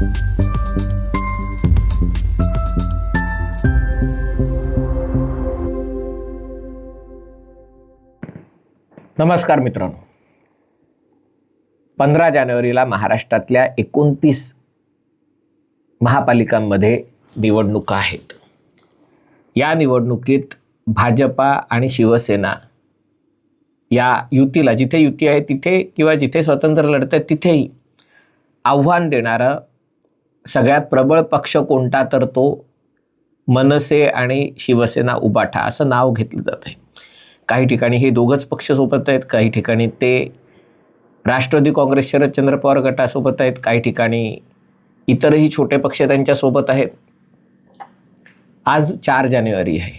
नमस्कार मित्रांनो. पंधरा जानेवारीला महाराष्ट्रातल्या एकोणतीस महापालिकांमध्ये निवडणुका आहेत. या निवडणुकीत भाजपा आणि शिवसेना या युतीला जिथे युती आहे तिथे किंवा जिथे स्वतंत्र लढत आहेत तिथेही आव्हान देणारं सगळ्यात प्रबळ पक्ष कोणता तर तो मनसे आणि शिवसेना उबाठा असं नाव घेतलं जात आहे. काही ठिकाणी हे दोघंच पक्ष सोबत आहेत काही ठिकाणी ते राष्ट्रवादी काँग्रेस शरदचंद्र पवार गटासोबत आहेत काही ठिकाणी इतरही छोटे पक्ष त्यांच्यासोबत आहेत. आज चार जानेवारी आहे.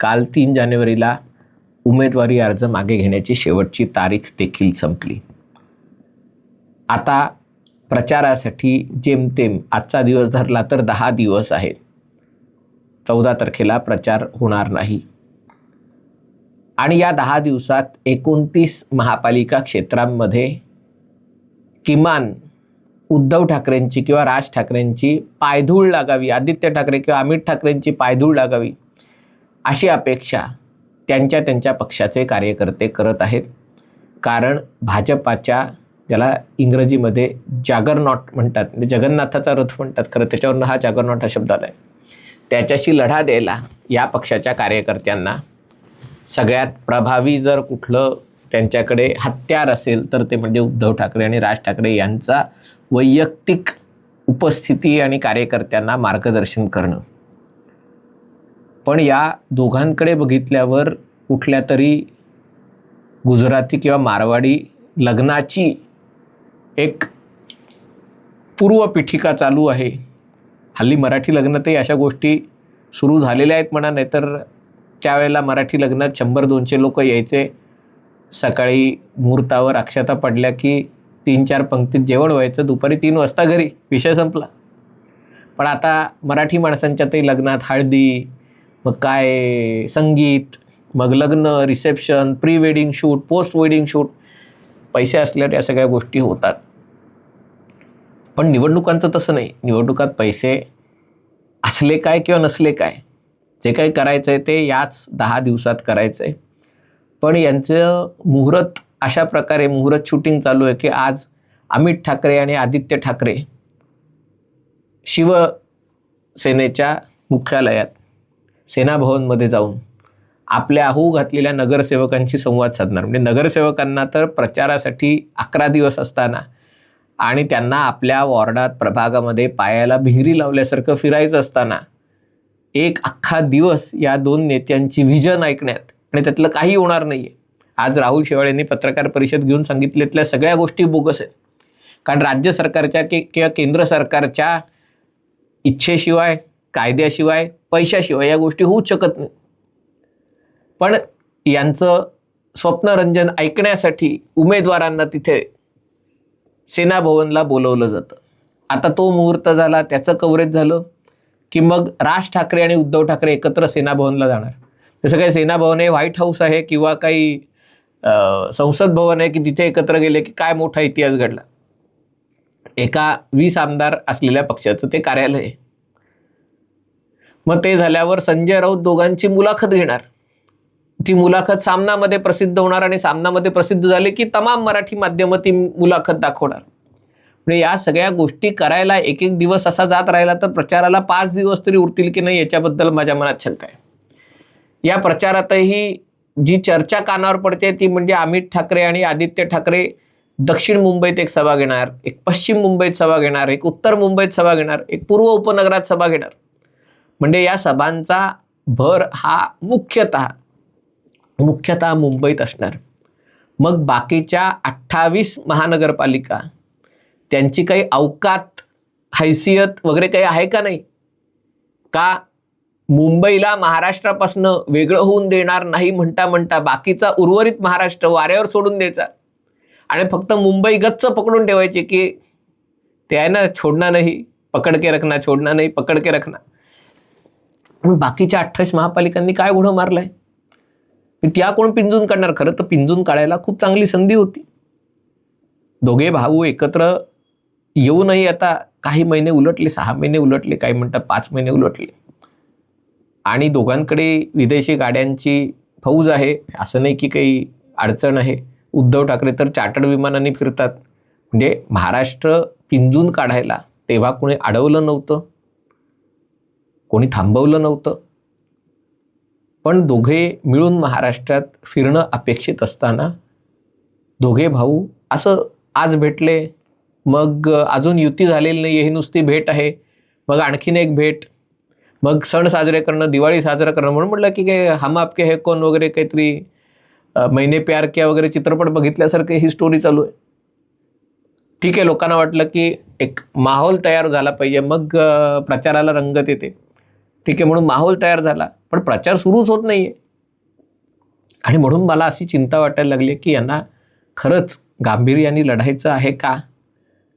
काल तीन जानेवारीला उमेदवारी अर्ज मागे घेण्याची शेवटची तारीख देखील संपली. आता प्रचारासाठी जेमतेम आजचा दिवस धरला तर दहा दिवस आहेत. चौदा तारखेला प्रचार होणार नाही. आणि या दहा दिवसात एकोणतीस महापालिका क्षेत्रांमध्ये किमान उद्धव ठाकरेंची किंवा राज ठाकरेंची पायधूळ लागावी आदित्य ठाकरे किंवा अमित ठाकरेंची पायधूळ लागावी अशी अपेक्षा त्यांच्या त्यांच्या पक्षाचे कार्यकर्ते करत आहेत. कारण भाजपाच्या ज्याला इंग्रजीमध्ये जागरनॉट म्हणतात म्हणजे जगन्नाथाचा रथ म्हणतात. खरं त्याच्यावरनं हा जागरनॉट हा शब्द आला आहे त्याच्याशी लढा द्यायला या पक्षाच्या कार्यकर्त्यांना सगळ्यात प्रभावी जर कुठलं त्यांच्याकडे हत्यार असेल तर ते म्हणजे उद्धव ठाकरे आणि राज ठाकरे यांचा वैयक्तिक उपस्थिती आणि कार्यकर्त्यांना मार्गदर्शन करणं. पण या दोघांकडे बघितल्यावर कुठल्या तरी गुजराती किंवा मारवाडी लग्नाची एक पूर्वपीठिका चालू आहे. हल्ली मराठी लग्नातही अशा गोष्टी सुरू झालेल्या आहेत म्हणा नाहीतर त्यावेळेला मराठी लग्नात शंभर दोनशे लोक यायचे. सकाळी मुहूर्तावर अक्षता पडल्या की तीन चार पंक्तीत जेवण व्हायचं. दुपारी तीन वाजता घरी. विषय संपला. पण आता मराठी माणसांच्यातही लग्नात हळदी मग काय संगीत मग लग्न reception pre wedding shoot post wedding shoot पैसे असल्यावर या सगळ्या गोष्टी होतात. पण निवडणुकांचं तसं नाही. निवडणुकात पैसे असले काय किंवा नसले काय जे काही करायचं आहे ते याच दहा दिवसात करायचं आहे पण यांचं मुहूर्त अशा प्रकारे मुहूर्त शूटिंग चालू आहे की आज अमित ठाकरे आणि आदित्य ठाकरे शिवसेनेच्या मुख्यालयात सेनाभवनमध्ये जाऊन आपल्या आहू घातलेल्या नगरसेवकांशी संवाद साधणार. म्हणजे नगरसेवकांना तर प्रचारासाठी अकरा दिवस असताना आणि त्यांना आपल्या वॉर्डात प्रभागामध्ये पायाला भिंगरी लावल्यासारखं फिरायचं असताना एक अख्खा दिवस या दोन नेत्यांची व्हिजन ऐकण्यात आणि त्यातलं काही होणार नाही आहे आज राहुल शेवाळ यांनी पत्रकार परिषद घेऊन सांगितलेतल्या सगळ्या गोष्टी बोगस आहेत. कारण राज्य सरकारच्या के किंवा केंद्र सरकारच्या इच्छेशिवाय कायद्याशिवाय पैशाशिवाय या गोष्टी होऊच शकत नाही पण यांचं स्वप्नरंजन ऐकण्यासाठी उमेदवारांना तिथे सेनाभवनला बोलवलं जातं. आता तो मुहूर्त झाला त्याचं कव्हरेज झालं की मग राज ठाकरे आणि उद्धव ठाकरे एकत्र सेनाभवनला जाणार. जसं काही सेनाभवन आहे व्हाईट हाऊस आहे किंवा काही संसद भवन आहे की तिथे एकत्र गेले की काय मोठा इतिहास घडला. एका वीस आमदार असलेल्या पक्षाचं ते कार्यालय आहे. मग ते झाल्यावर संजय राऊत दोघांची मुलाखत घेणार. ती मुलाखत सामनामध्ये प्रसिद्ध होणार आणि सामनामध्ये प्रसिद्ध झाले की तमाम मराठी माध्यमं ती मुलाखत दाखवणार. म्हणजे या सगळ्या गोष्टी करायला एक एक दिवस असा जात राहिला तर प्रचाराला पाच दिवस तरी उरतील की नाही याच्याबद्दल माझ्या मनात शंका आहे. या प्रचारातही जी चर्चा कानावर पडते ती म्हणजे अमित ठाकरे आणि आदित्य ठाकरे दक्षिण मुंबईत एक सभा घेणार एक पश्चिम मुंबईत सभा घेणार एक उत्तर मुंबईत सभा घेणार एक पूर्व उपनगरात सभा घेणार. म्हणजे या सभांचा भर हा मुख्यतः मुख्यतः मुंबईत असणार. मग बाकीच्या अठ्ठावीस महानगरपालिका त्यांची काही अवकात हैसियत वगैरे काही आहे का नाही? का मुंबईला महाराष्ट्रापासनं वेगळं होऊन देणार नाही म्हणता म्हणता बाकीचा उर्वरित महाराष्ट्र वाऱ्यावर सोडून द्यायचा? आणि फक्त मुंबई गच्च पकडून ठेवायची की ते आहे ना छोडणार नाही पकड के रखना छोडणार नाही पकड के रखना. बाकीच्या अठ्ठावीस महापालिकांनी काय गुन्हा मारलाय? त्या कोण पिंजून काढणार? खरं तर पिंजून काढायला खूप चांगली संधी होती. दोघे भाऊ एकत्र येऊनही आता काही महिने उलटले सहा महिने उलटले काही म्हणतात पाच महिने उलटले. आणि दोघांकडे विदेशी गाड्यांची फौज आहे. असं नाही की काही अडचण आहे. उद्धव ठाकरे तर चार्टर्ड विमानाने फिरतात. म्हणजे महाराष्ट्र पिंजून काढायला तेव्हा कोणी अडवलं नव्हतं. कोणी थांबवलं नव्हतं. पण दोघे मिळून महाराष्ट्रात फिरणं अपेक्षित असताना दोघे भाऊ असं आज भेटले मग अजून युती झालेली नाही ही नुसती भेट आहे मग आणखीन एक भेट मग सण साजरे करणं दिवाळी साजरा करणं म्हणून म्हटलं की काय हम आपके हे कोण वगैरे काहीतरी महिने प्यार किया वगैरे चित्रपट बघितल्यासारखे ही स्टोरी चालू आहे. ठीक आहे लोकांना वाटलं की एक माहोल तयार झाला पाहिजे मग प्रचाराला रंगत येते. ठीक आहे म्हणून माहोल तयार झाला. पण प्रचार सुरूच होत नाही आहे आणि म्हणून मला अशी चिंता वाटायला लागली की यांना खरंच गांभीर्याने लढायचं आहे का?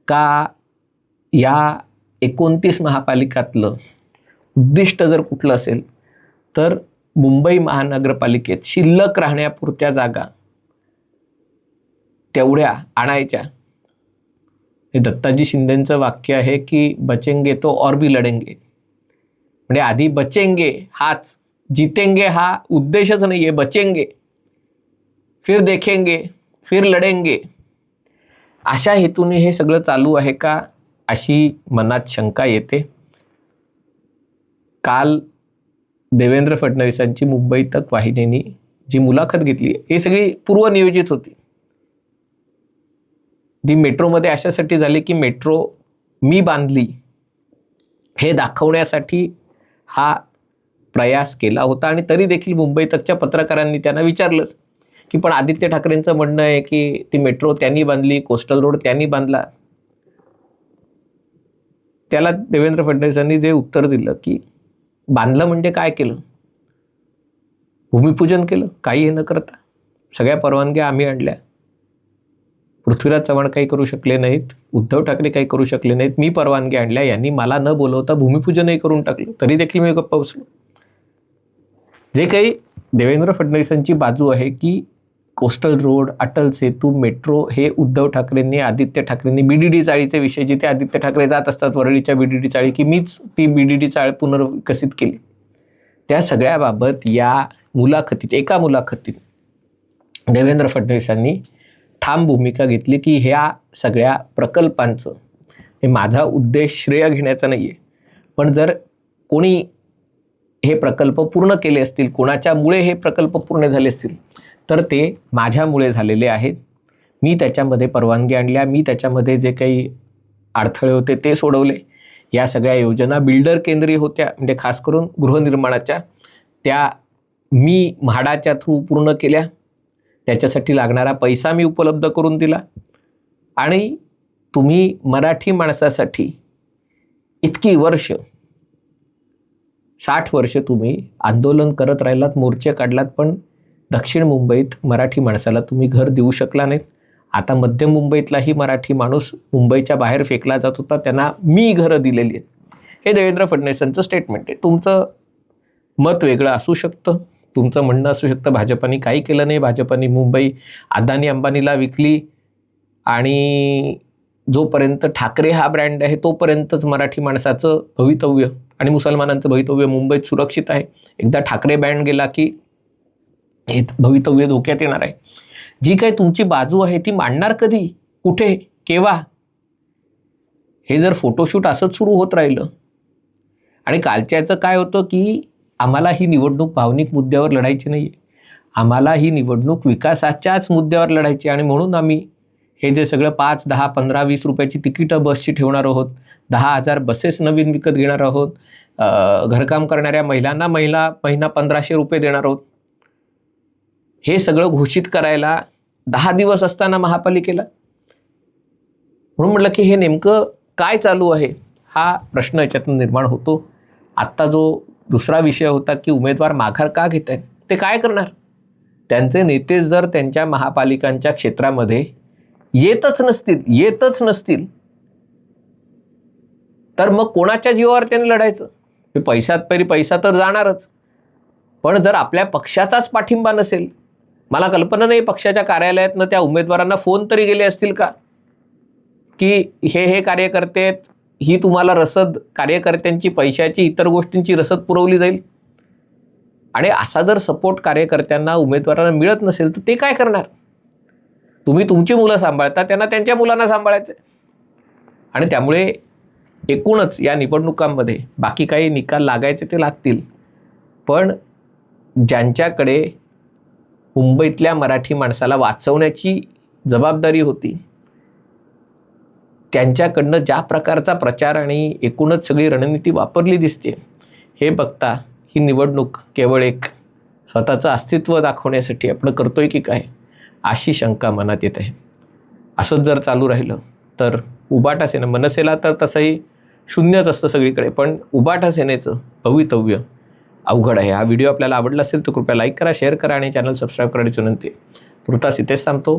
का या एकोणतीस महापालिकातलं उद्दिष्ट जर कुठलं असेल तर मुंबई महानगरपालिकेत शिल्लक राहण्यापुरत्या जागा तेवढ्या आणायच्या. हे दत्ताजी शिंदेंचं वाक्य आहे की बचेंगे तो और भी लढेंगे. म्हणजे आधी बचेंगे हाच. जितेंगे हा उद्देशच नाही आहे बचेंगे. फिर देखेंगे फिर लढेंगे. अशा हेतूने हे सगळं चालू आहे का अशी मनात शंका येते. काल देवेंद्र फडणवीसांची मुंबई तक वाहिनीने जी मुलाखत घेतली ही सगळी पूर्वनियोजित होती. ती मेट्रोमध्ये अशासाठी झाली की मेट्रो मी बांधली हे दाखवण्यासाठी हा प्रयास केला होता आणि तरी देखील मुंबई तकच्या पत्रकारांनी त्यांना विचारलंच की पण आदित्य ठाकरेंचं म्हणणं आहे की ती मेट्रो त्यांनी बांधली कोस्टल रोड त्यांनी बांधला? त्याला देवेंद्र फडणवीसांनी जे उत्तर दिलं की बांधलं म्हणजे काय केलं? भूमिपूजन केलं? काही हे न करता? सगळ्या परवानग्या आम्ही आणल्या. पृथ्वीराज चव्हाण काही करू शकले नाहीत उद्धव ठाकरे काही करू शकले नाहीत मी परवानगी आणल्या यांनी मला न बोलवता भूमिपूजनही करून टाकलं. तरी देखील मी गप्प बसलो. जे काही देवेंद्र फडणवीसांची बाजू आहे की coastal road Atal Setu metro हे उद्धव ठाकरेंनी आदित्य ठाकरेंनी बी डी डी चाळीचे विषय जिथे आदित्य ठाकरे जात असतात वरळीच्या बी डी डी चाळी की मीच ती बी डी डी चाळ पुनर्विकसित केली. त्या सगळ्याबाबत या मुलाखतीत एका मुलाखतीत देवेंद्र फडणवीसांनी ठाम भूमिका घेतली की ह्या सगळ्या प्रकल्पांचं हे माझा उद्देश श्रेय घेण्याचा नाही आहे पण जर कोणी हे प्रकल्प पूर्ण केले असतील कोणाच्यामुळे हे प्रकल्प पूर्ण झाले असतील तर ते माझ्यामुळे झालेले आहेत. मी त्याच्यामध्ये परवानगी आणल्या मी त्याच्यामध्ये जे काही अडथळे होते ते सोडवले. या सगळ्या योजना बिल्डर केंद्रीय होत्या म्हणजे खास करून गृहनिर्माणाच्या त्या मी म्हाडाच्या थ्रू पूर्ण केल्या. त्याच्यासाठी लागणारा पैसा मी उपलब्ध करून दिला. आणि तुम्ही मराठी माणसासाठी इतकी वर्ष साठ वर्ष तुम्ही आंदोलन करत राहिलात मोर्चे काढलात पण दक्षिण मुंबईत मराठी माणसाला तुम्ही घर देऊ शकला नाहीत. आता मध्य मुंबईतलाही मराठी माणूस मुंबईच्या बाहेर फेकला जात होता त्यांना मी घरं दिलेली आहेत. हे देवेंद्र फडणवीसांचं स्टेटमेंट आहे. तुमचं मत वेगळं असू शकतं. तुमचं म्हणणं असू शकतं. भाजपाने काही केलं नाही. भाजपाने मुंबई अदानी अंबानीला विकली आणि जोपर्यंत ठाकरे हा ब्रँड आहे तोपर्यंतच मराठी माणसाचं भवितव्य आणि मुसलमानांचं भवितव्य मुंबईत सुरक्षित आहे. एकदा ठाकरे बँड गेला की हे भवितव्य धोक्यात येणार आहे. जी काही तुमची बाजू आहे ती मांडणार कधी? कुठे? केव्हा? हे जर फोटोशूट असंच सुरू होत राहिलं आणि कालच्याचं काय होतं की आम्हाला ही निवडणूक भावनिक मुद्द्यावर लढायची नाही आहे आम्हाला ही निवडणूक विकासाच्याच मुद्द्यावर लढायची आणि म्हणून आम्ही हे जे सगळं पाच दहा पंधरा वीस रुपयाची तिकीटं बसची ठेवणार आहोत दहा हजार बसेस नवीन विकत घेणार आहोत घरकाम करणाऱ्या महिलांना महिला महिना पंधराशे रुपये देणार आहोत. हे सगळं घोषित करायला दहा दिवस असताना महापालिकेला. म्हणून म्हटलं की हे नेमकं काय चालू आहे? हा प्रश्न याच्यातून निर्माण होतो. आत्ता जो दुसरा विषय होता की उमेदवार माघार का घेत आहेत ते काय करणार? त्यांचे नेते जर त्यांच्या महापालिकांच्या क्षेत्रामध्ये येतच नसतील येतच नसतील तर मग कोणाच्या जीवावर त्यांनी लढायचं? पैशात परी पैसा तर जाणारच. पण जर आपल्या पक्षाचाच पाठिंबा नसेल मला कल्पना नाही पक्षाच्या कार्यालयातनं त्या उमेदवारांना फोन तरी गेले असतील का? की हे हे कार्यकर्ते आहेत, ही तुम्हाला रसद कार्यकर्त्यांची पैशाची इतर गोष्टींची रसद पुरवली जाईल. आणि असा जर सपोर्ट कार्यकर्त्यांना उमेदवारांना मिळत नसेल तर ते काय करणार? तुम्ही तुमची मुलं सांभाळता त्यांना त्यांच्या मुलांना सांभाळायचं आहे. आणि त्यामुळे एकूणच या निवडणुकांमध्ये बाकी काही निकाल लागायचे ते लागतील. पण ज्यांच्याकडे मुंबईतल्या मराठी माणसाला वाचवण्याची जबाबदारी होती त्यांच्याकडनं ज्या प्रकारचा प्रचार आणि एकूणच सगळी रणनीती वापरली दिसते हे बघता ही निवडणूक केवळ एक स्वतःचं अस्तित्व दाखवण्यासाठी आपण आहे की काय अशी शंका मनात येत आहे. असंच जर चालू राहिलं तर उबाटा सेना मनसेला तर तसंही शून्यच असतं सगळीकडे पण उबाटा सेनेचं भवितव्य अवघड आहे. हा व्हिडिओ आपल्याला आवडला असेल तर कृपया लाईक करा शेअर करा आणि चॅनल सबस्क्राईब करण्याची विनंती तुर्तास इथेच थांबतो.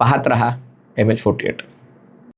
पाहत रहा एम एच फोर्टी एट.